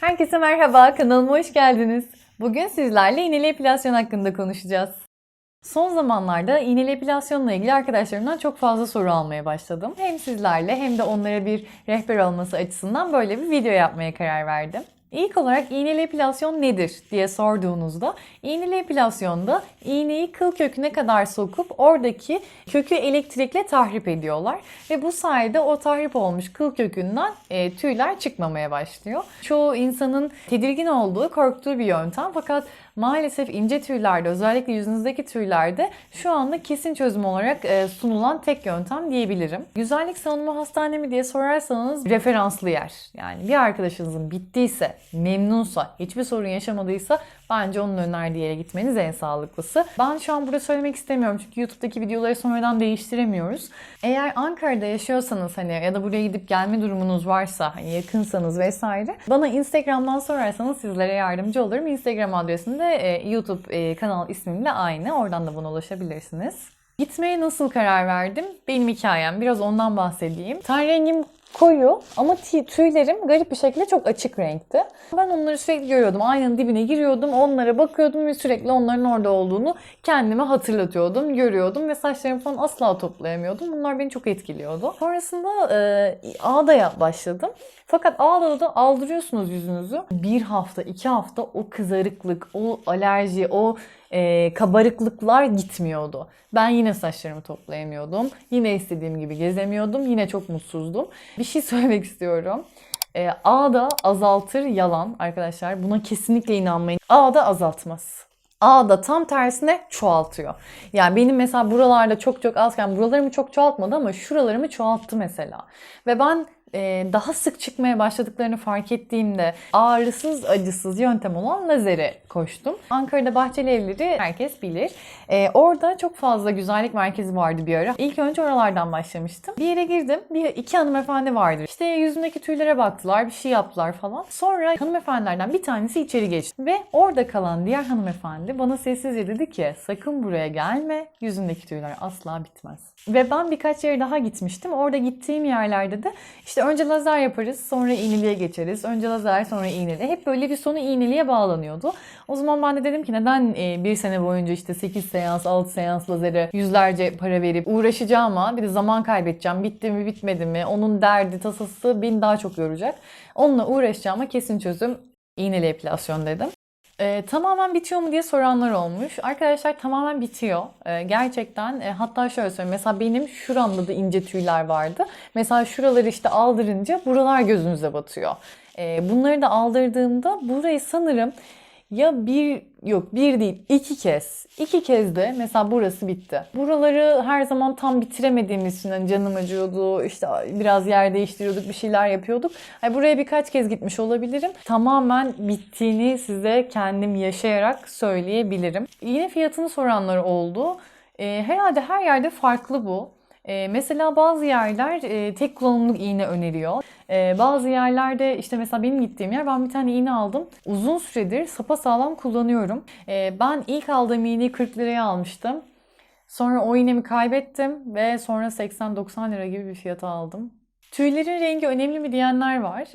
Herkese merhaba, kanalıma hoş geldiniz. Bugün sizlerle iğneli epilasyon hakkında konuşacağız. Son zamanlarda iğneli epilasyonla ilgili arkadaşlarımdan çok fazla soru almaya başladım. Hem sizlerle hem de onlara bir rehber olması açısından böyle bir video yapmaya karar verdim. İlk olarak iğneli epilasyon nedir diye sorduğunuzda iğneli epilasyonda iğneyi kıl köküne kadar sokup oradaki kökü elektrikle tahrip ediyorlar ve bu sayede o tahrip olmuş kıl kökünden e, tüyler çıkmamaya başlıyor. Çoğu insanın tedirgin olduğu, korktuğu bir yöntem fakat maalesef ince tüylerde özellikle yüzünüzdeki tüylerde şu anda kesin çözüm olarak e, sunulan tek yöntem diyebilirim. Güzellik savunma hastane mi diye sorarsanız referanslı yer. Yani bir arkadaşınızın bittiyse, memnunsa, hiçbir sorun yaşamadıysa bence onun önerdiği yere gitmeniz en sağlıklısı. Ben şu an burada söylemek istemiyorum çünkü YouTube'daki videoları sonradan değiştiremiyoruz. Eğer Ankara'da yaşıyorsanız hani ya da buraya gidip gelme durumunuz varsa hani yakınsanız vesaire bana Instagram'dan sorarsanız sizlere yardımcı olurum. Instagram adresim de e, YouTube e, kanal ismimle aynı. Oradan da bana ulaşabilirsiniz. Gitmeye nasıl karar verdim? Benim hikayem. Biraz ondan bahsedeyim. Ten rengim koyu ama tüylerim garip bir şekilde çok açık renkti. Ben onları sürekli görüyordum. Aynanın dibine giriyordum, onlara bakıyordum ve sürekli onların orada olduğunu kendime hatırlatıyordum, görüyordum ve saçlarımı falan asla toplayamıyordum. Bunlar beni çok etkiliyordu. Sonrasında e, ağdaya başladım. Fakat ağdada da aldırıyorsunuz yüzünüzü. Bir hafta, iki hafta o kızarıklık, o alerji, o e, kabarıklıklar gitmiyordu. Ben yine saçlarımı toplayamıyordum. Yine istediğim gibi gezemiyordum. Yine çok mutsuzdum. Bir şey söylemek istiyorum. E, A da azaltır yalan arkadaşlar. Buna kesinlikle inanmayın. A da azaltmaz. A da tam tersine çoğaltıyor. Yani benim mesela buralarda çok çok azken buralarımı çok çoğaltmadı ama şuralarımı çoğalttı mesela. Ve ben e, daha sık çıkmaya başladıklarını fark ettiğimde ağrısız acısız yöntem olan lazere koştum. Ankara'da Bahçeli Evleri herkes bilir. E, orada çok fazla güzellik merkezi vardı bir ara. İlk önce oralardan başlamıştım. Bir yere girdim. Bir iki hanımefendi vardı. İşte yüzündeki tüylere baktılar, bir şey yaptılar falan. Sonra hanımefendilerden bir tanesi içeri geçti. Ve orada kalan diğer hanımefendi bana sessizce dedi ki sakın buraya gelme. Yüzündeki tüyler asla bitmez. Ve ben birkaç yere daha gitmiştim. Orada gittiğim yerlerde de işte önce lazer yaparız, sonra iğneliğe geçeriz. Önce lazer, sonra iğneli. Hep böyle bir sonu iğneliğe bağlanıyordu. O zaman ben de dedim ki neden e, bir sene boyunca işte 8 seans, 6 seans lazere yüzlerce para verip uğraşacağıma bir de zaman kaybedeceğim. Bitti mi, bitmedi mi? Onun derdi, tasası beni daha çok yoracak. Onunla uğraşacağıma kesin çözüm iğneli epilasyon dedim. E, tamamen bitiyor mu diye soranlar olmuş. Arkadaşlar tamamen bitiyor. E, gerçekten e, hatta şöyle söyleyeyim. Mesela benim şuramda da ince tüyler vardı. Mesela şuraları işte aldırınca buralar gözünüze batıyor. E, bunları da aldırdığımda burayı sanırım ya bir yok bir değil iki kez. iki kez de mesela burası bitti. Buraları her zaman tam bitiremediğimiz için hani canım acıyordu işte biraz yer değiştiriyorduk bir şeyler yapıyorduk. Yani buraya birkaç kez gitmiş olabilirim. Tamamen bittiğini size kendim yaşayarak söyleyebilirim. Yine fiyatını soranlar oldu. Ee, herhalde her yerde farklı bu. E, mesela bazı yerler e, tek kullanımlık iğne öneriyor. E, bazı yerlerde işte mesela benim gittiğim yer ben bir tane iğne aldım. Uzun süredir sapa sağlam kullanıyorum. E, ben ilk aldığım iğneyi 40 liraya almıştım. Sonra o iğnemi kaybettim ve sonra 80-90 lira gibi bir fiyata aldım. Tüylerin rengi önemli mi diyenler var.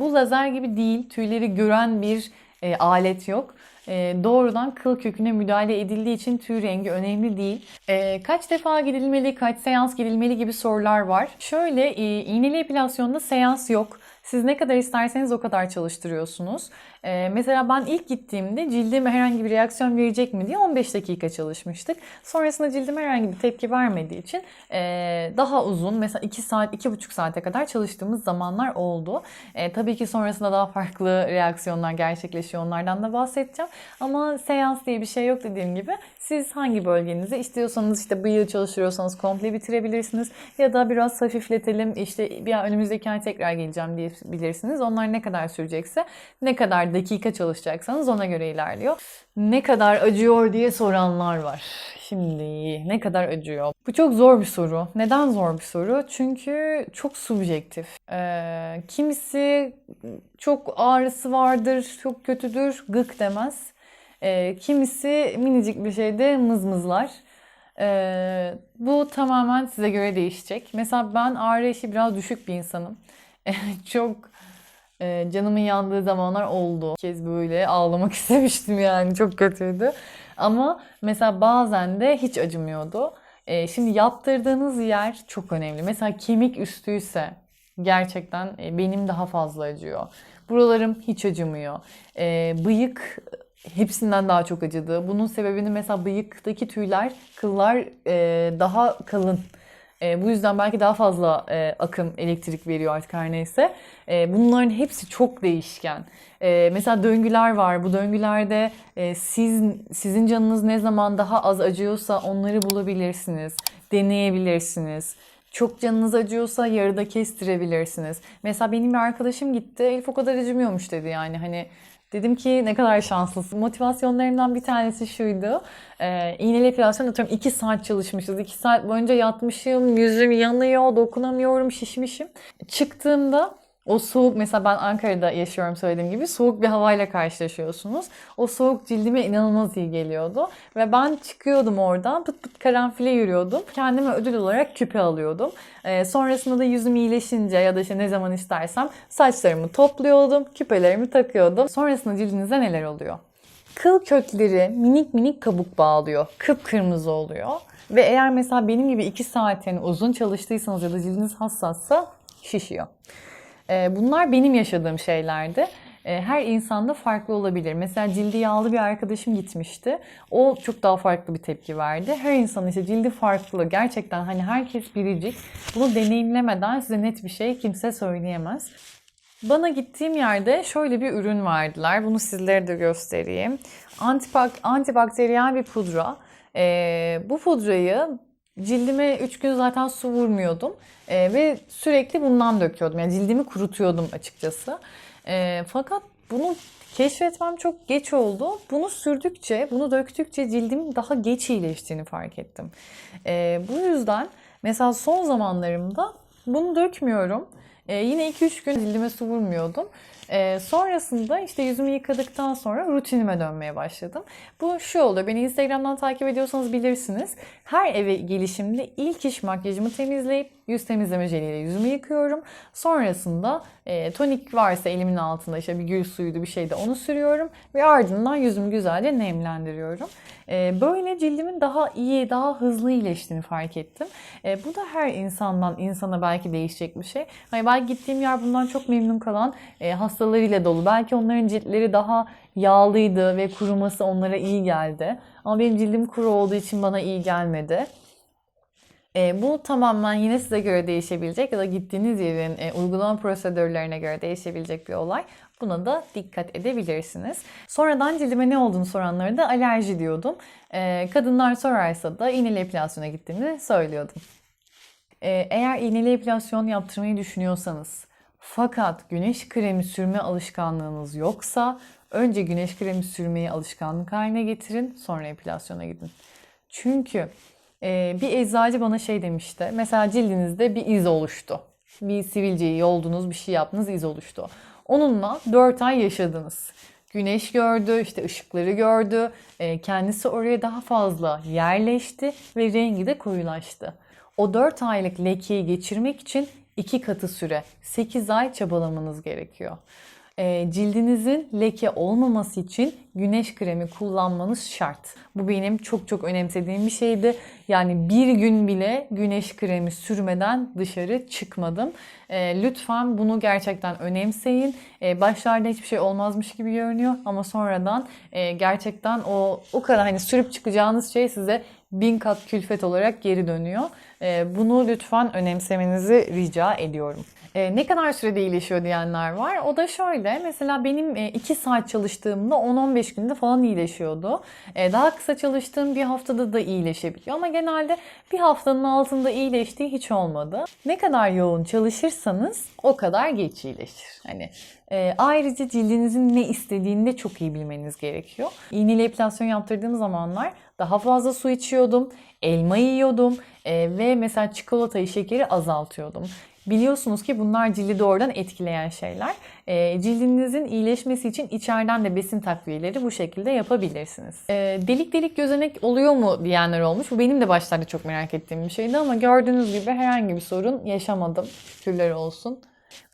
Bu lazer gibi değil. Tüyleri gören bir e, alet yok. E, doğrudan kıl köküne müdahale edildiği için tüy rengi önemli değil. E, kaç defa gidilmeli, kaç seans gidilmeli gibi sorular var. Şöyle e, iğneli epilasyonda seans yok. Siz ne kadar isterseniz o kadar çalıştırıyorsunuz. Ee, mesela ben ilk gittiğimde cildime herhangi bir reaksiyon verecek mi diye 15 dakika çalışmıştık. Sonrasında cildim herhangi bir tepki vermediği için e, daha uzun mesela 2 saat, 2,5 saate kadar çalıştığımız zamanlar oldu. E, tabii ki sonrasında daha farklı reaksiyonlar gerçekleşiyor. Onlardan da bahsedeceğim. Ama seans diye bir şey yok dediğim gibi. Siz hangi bölgenizi istiyorsanız işte bıyığı çalıştırıyorsanız komple bitirebilirsiniz. Ya da biraz hafifletelim işte bir önümüzdeki ay tekrar geleceğim diyebilirsiniz. Onlar ne kadar sürecekse ne kadar dakika çalışacaksanız ona göre ilerliyor. Ne kadar acıyor diye soranlar var. Şimdi ne kadar acıyor? Bu çok zor bir soru. Neden zor bir soru? Çünkü çok subjektif. Ee, kimisi çok ağrısı vardır, çok kötüdür, gık demez. Ee, kimisi minicik bir şeyde mızmızlar. Ee, bu tamamen size göre değişecek. Mesela ben ağrı eşiği biraz düşük bir insanım. çok Ee, canımın yandığı zamanlar oldu. Bir kez böyle ağlamak istemiştim yani çok kötüydü. Ama mesela bazen de hiç acımıyordu. Ee, şimdi yaptırdığınız yer çok önemli. Mesela kemik üstüyse gerçekten e, benim daha fazla acıyor. Buralarım hiç acımıyor. Ee, bıyık hepsinden daha çok acıdı. Bunun sebebini mesela bıyıktaki tüyler, kıllar e, daha kalın. E, bu yüzden belki daha fazla e, akım, elektrik veriyor artık her neyse. E, bunların hepsi çok değişken. E, mesela döngüler var. Bu döngülerde e, siz sizin canınız ne zaman daha az acıyorsa onları bulabilirsiniz, deneyebilirsiniz. Çok canınız acıyorsa yarıda kestirebilirsiniz. Mesela benim bir arkadaşım gitti. Elif o kadar acımıyormuş dedi yani hani Dedim ki ne kadar şanslısın. Motivasyonlarımdan bir tanesi şuydu. Ee, iğneli epilasyon atıyorum 2 saat çalışmışız. 2 saat boyunca yatmışım. Yüzüm yanıyor. Dokunamıyorum. Şişmişim. Çıktığımda o soğuk mesela ben Ankara'da yaşıyorum söylediğim gibi soğuk bir havayla karşılaşıyorsunuz. O soğuk cildime inanılmaz iyi geliyordu. Ve ben çıkıyordum oradan pıt pıt karanfile yürüyordum. Kendime ödül olarak küpe alıyordum. Ee, sonrasında da yüzüm iyileşince ya da işte ne zaman istersem saçlarımı topluyordum. Küpelerimi takıyordum. Sonrasında cildinizde neler oluyor? Kıl kökleri minik minik kabuk bağlıyor. Kıpkırmızı oluyor. Ve eğer mesela benim gibi 2 saatin uzun çalıştıysanız ya da cildiniz hassassa şişiyor. Ee, bunlar benim yaşadığım şeylerdi. Ee, her insanda farklı olabilir. Mesela cildi yağlı bir arkadaşım gitmişti. O çok daha farklı bir tepki verdi. Her insan işte cildi farklı. Gerçekten hani herkes biricik. Bunu deneyimlemeden size net bir şey kimse söyleyemez. Bana gittiğim yerde şöyle bir ürün verdiler. Bunu sizlere de göstereyim. Antibak antibakteriyel bir pudra. Ee, bu pudrayı Cildime 3 gün zaten su vurmuyordum e, ve sürekli bundan döküyordum. Yani cildimi kurutuyordum açıkçası. E, fakat bunu keşfetmem çok geç oldu. Bunu sürdükçe, bunu döktükçe cildim daha geç iyileştiğini fark ettim. E, bu yüzden mesela son zamanlarımda bunu dökmüyorum. E, yine 2-3 gün cildime su vurmuyordum. E, sonrasında işte yüzümü yıkadıktan sonra rutinime dönmeye başladım. Bu şu oluyor. Beni Instagram'dan takip ediyorsanız bilirsiniz. Her eve gelişimde ilk iş makyajımı temizleyip yüz temizleme jeliyle yüzümü yıkıyorum. Sonrasında e, tonik varsa elimin altında işte bir gül suyuydu bir şeyde onu sürüyorum. Ve ardından yüzümü güzelce nemlendiriyorum. E, böyle cildimin daha iyi, daha hızlı iyileştiğini fark ettim. E, bu da her insandan insana belki değişecek bir şey. Hani belki gittiğim yer bundan çok memnun kalan e, hastalarıyla dolu. Belki onların ciltleri daha yağlıydı ve kuruması onlara iyi geldi. Ama benim cildim kuru olduğu için bana iyi gelmedi. E, bu tamamen yine size göre değişebilecek ya da gittiğiniz yerin e, uygulama prosedürlerine göre değişebilecek bir olay. Buna da dikkat edebilirsiniz. Sonradan cildime ne olduğunu soranlara da alerji diyordum. E, kadınlar sorarsa da iğneli epilasyona gittiğimi söylüyordum. E, eğer iğneli epilasyon yaptırmayı düşünüyorsanız fakat güneş kremi sürme alışkanlığınız yoksa önce güneş kremi sürmeyi alışkanlık haline getirin sonra epilasyona gidin. Çünkü e, bir eczacı bana şey demişti. Mesela cildinizde bir iz oluştu. Bir sivilceyi yoldunuz, bir şey yaptınız, iz oluştu. Onunla 4 ay yaşadınız. Güneş gördü, işte ışıkları gördü. E, kendisi oraya daha fazla yerleşti ve rengi de koyulaştı. O 4 aylık lekeyi geçirmek için 2 katı süre, 8 ay çabalamanız gerekiyor cildinizin leke olmaması için güneş kremi kullanmanız şart. Bu benim çok çok önemsediğim bir şeydi. Yani bir gün bile güneş kremi sürmeden dışarı çıkmadım. E, lütfen bunu gerçekten önemseyin. E, başlarda hiçbir şey olmazmış gibi görünüyor ama sonradan e, gerçekten o o kadar hani sürüp çıkacağınız şey size bin kat külfet olarak geri dönüyor. E, bunu lütfen önemsemenizi rica ediyorum. E, ne kadar sürede iyileşiyor diyenler var. O da şöyle mesela benim 2 e, saat çalıştığımda 10-15 günde falan iyileşiyordu. E, daha kısa çalıştığım bir haftada da iyileşebiliyor. Ama genelde bir haftanın altında iyileştiği hiç olmadı. Ne kadar yoğun çalışırsanız o kadar geç iyileşir. Hani e, ayrıca cildinizin ne istediğini de çok iyi bilmeniz gerekiyor. İğneli epilasyon yaptırdığım zamanlar daha fazla su içiyordum, elma yiyordum e, ve mesela çikolatayı, şekeri azaltıyordum. Biliyorsunuz ki bunlar cildi doğrudan etkileyen şeyler. E, cildinizin iyileşmesi için içeriden de besin takviyeleri bu şekilde yapabilirsiniz. E, delik delik gözenek oluyor mu diyenler olmuş. Bu benim de başlarda çok merak ettiğim bir şeydi ama gördüğünüz gibi herhangi bir sorun yaşamadım. Şükürler olsun.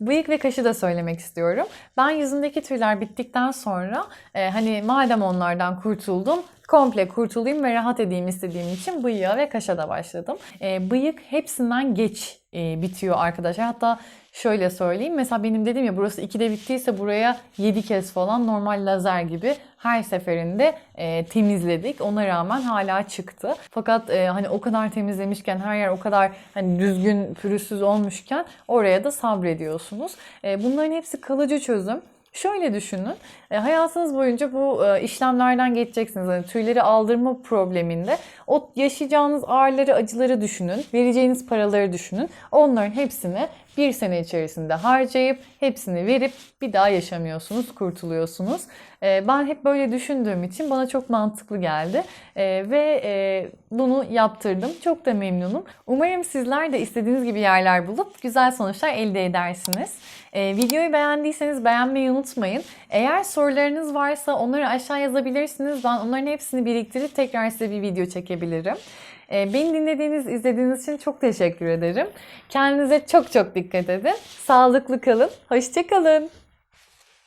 Bıyık ve kaşı da söylemek istiyorum. Ben yüzümdeki tüyler bittikten sonra e, hani madem onlardan kurtuldum komple kurtulayım ve rahat edeyim istediğim için bıyığa ve kaşa da başladım. E, bıyık hepsinden geç e, bitiyor arkadaşlar. Hatta şöyle söyleyeyim. Mesela benim dedim ya burası 2'de bittiyse buraya 7 kez falan normal lazer gibi her seferinde e, temizledik. Ona rağmen hala çıktı. Fakat e, hani o kadar temizlemişken her yer o kadar hani düzgün pürüzsüz olmuşken oraya da sabrediyorsunuz. E, bunların hepsi kalıcı çözüm. Şöyle düşünün, e, hayatınız boyunca bu e, işlemlerden geçeceksiniz. Yani tüyleri aldırma probleminde o yaşayacağınız ağrıları, acıları düşünün, vereceğiniz paraları düşünün. Onların hepsini bir sene içerisinde harcayıp hepsini verip bir daha yaşamıyorsunuz, kurtuluyorsunuz. E, ben hep böyle düşündüğüm için bana çok mantıklı geldi E, ve e, bunu yaptırdım. Çok da memnunum. Umarım sizler de istediğiniz gibi yerler bulup güzel sonuçlar elde edersiniz. E, videoyu beğendiyseniz beğenmeyi unutmayın. Eğer sorularınız varsa onları aşağı yazabilirsiniz. Ben onların hepsini biriktirip tekrar size bir video çekebilirim. E, Beni dinlediğiniz, izlediğiniz için çok teşekkür ederim. Kendinize çok çok dikkat edin. Sağlıklı kalın. Hoşçakalın.